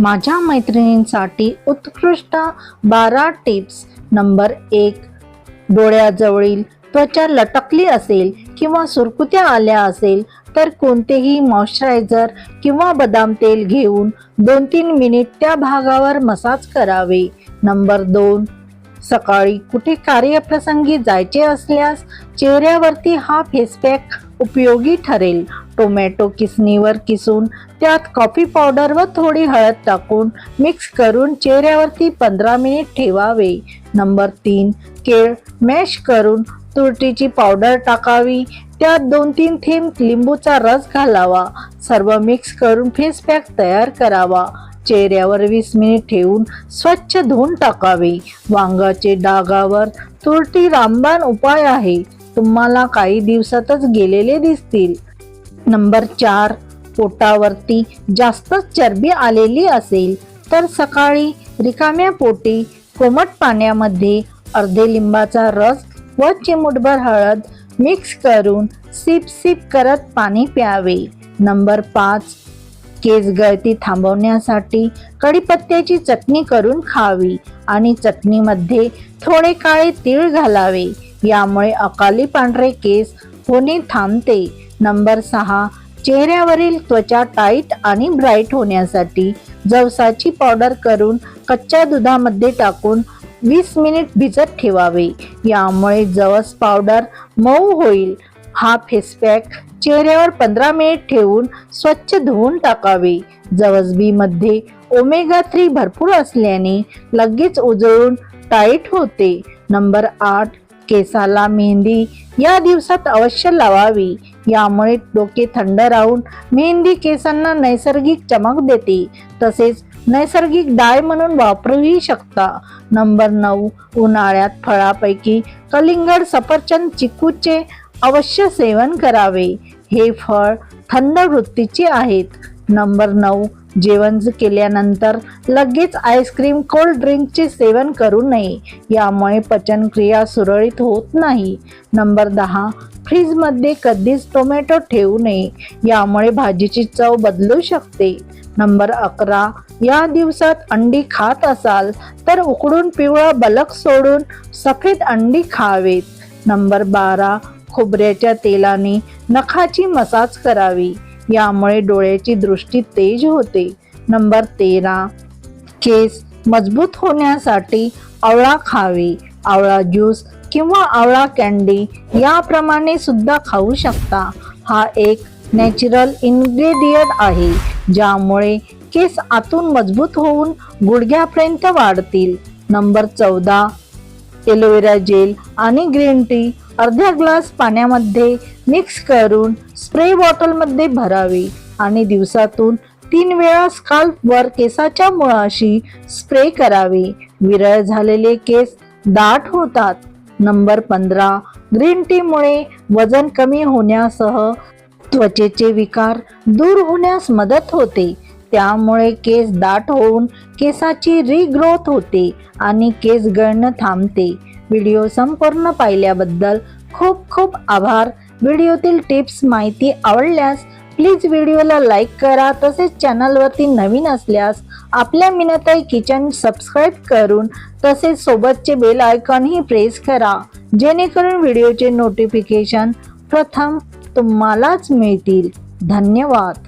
माझ्या मैत्रिणींसाठी उत्कृष्ट बारा टिप्स. नंबर एक डोळ्याजवळील त्वचा लटकली असेल किंवा सुरकुत्या आल्या असेल तर कोणतेही मॉइश्चरायझर किंवा बदाम तेल घेऊन दोन तीन मिनिट त्या भागावर मसाज करावे. नंबर दोन सकाळी कुठे कार्यप्रसंगी जायचे असल्यास चेहऱ्यावरती हा फेसपॅक उपयोगी ठरेल. टोमॅटो किसणीवर किसून त्यात कॉफी पावडर व थोडी हळद टाकून मिक्स करून चेहऱ्यावरती पंधरा मिनिट ठेवावे. नंबर तीन केळ मॅश करून तुरटीची पावडर टाकावी. त्यात दोन तीन थेंब लिंबूचा रस घालावा. सर्व मिक्स करून फेस पॅक तयार करावा. चेहऱ्यावर वीस मिनिट ठेवून स्वच्छ धुवून टाकावे. वांगाचे डागावर तुरटी रामबाण उपाय आहे. तुम्हाला काही दिवसातच गेलेले दिसतील. नंबर चार पोटावरती जास्तच चरबी आलेली असेल तर सकाळी रिकाम्या पोटी कोमट पाण्यामध्ये अर्धे लिंबाचा रस व चिमूटभर हळद मिक्स करून सिप सिप करत पाणी प्यावे. नंबर पाच केस गळती थांबवण्यासाठी कढीपत्त्याची चटणी करून खावी आणि चटणीमध्ये थोडे काळे तीळ घालावे. यामुळे अकाली पांढरे केस होणे थांबते. नंबर सहा चेहऱ्यावरील त्वचा टाईट आणि ब्राईट होण्यासाठी जवसाची पावडर करून कच्च्या दुधामध्ये टाकून वीस मिनिट भिजत ठेवावे. यामुळे जवस पावडर मऊ होईल हा फेसपॅक चेहऱ्यावर पंधरा मिनिट ठेवून स्वच्छ धुवून टाकावे. जवसबीमध्ये ओमेगा थ्री भरपूर असल्याने लगेच उजळून टाईट होते. नंबर आठ केसाला मेहंदी या दिवसात अवश्य लावावी. यामुळे डोके थंड राहून मेहंदी केसांना नैसर्गिक चमक देते. तसेच नैसर्गिक डाय म्हणून वापरूही शकता. नंबर नऊ उन्हाळ्यात फळापैकी कलिंगड सफरचंद चिकूचे अवश्य सेवन करावे. हे फळ थंड वृत्तीचे आहेत. नंबर नऊ जेवण केल्यानंतर लगेच आईस्क्रीम कोल्ड ड्रिंकचे सेवन करू नये. यामुळे पचनक्रिया सुरळीत होत नाही. नंबर दहा फ्रीजमध्ये कधीच टोमॅटो ठेवू नये. यामुळे भाजीची चव बदलू शकते. नंबर अकरा या दिवसात अंडी खात असाल तर उकडून पिवळा बलक सोडून सफेद अंडी खावेत. नंबर बारा खोबऱ्याच्या तेलाने नखाची मसाज करावी. यामुळे डोळ्याची दृष्टी तेज होते. नंबर तेरा. केस मजबूत होण्यासाठी आवळा खावी. आवळा ज्यूस किंवा आवळा कॅन्डी याप्रमाणे सुद्धा खाऊ शकता. हा एक नॅचरल इन्ग्रेडियंट आहे ज्यामुळे केस आतून मजबूत होऊन गुडघ्यापर्यंत वाढतील. नंबर चौदा. एलोवेरा जेल आणि ग्रीन टी अर्ध्या ग्लास पाण्यामध्ये मिक्स करून स्प्रे बॉटलमध्ये भरावे आणि दिवसातून तीन वेळा स्काल्पवर केसाच्या मुळाशी स्प्रे करावे. विरळ झालेले केस दाट होतात. नंबर पंधरा ग्रीन टीमुळे वजन कमी होण्यासह त्वचेचे विकार दूर होण्यास मदत होते. त्यामुळे केस दाट होऊन केसाची रिग्रोथ होते आणि केस गळणं थांबते. व्हिडिओ संपूर्ण पाहिल्याबद्दल खूप खूप आभार. व्हिडिओतील टिप्स माहिती आवडल्यास प्लीज व्हिडिओला लाईक करा तसेच चॅनलवरती नवीन असल्यास आपल्या मिनताई किचन सबस्क्राईब करून तसेच सोबतचे बेल आयकॉनही प्रेस करा. जेणेकरून व्हिडिओचे नोटिफिकेशन प्रथम तुम्हालाच मिळतील. धन्यवाद.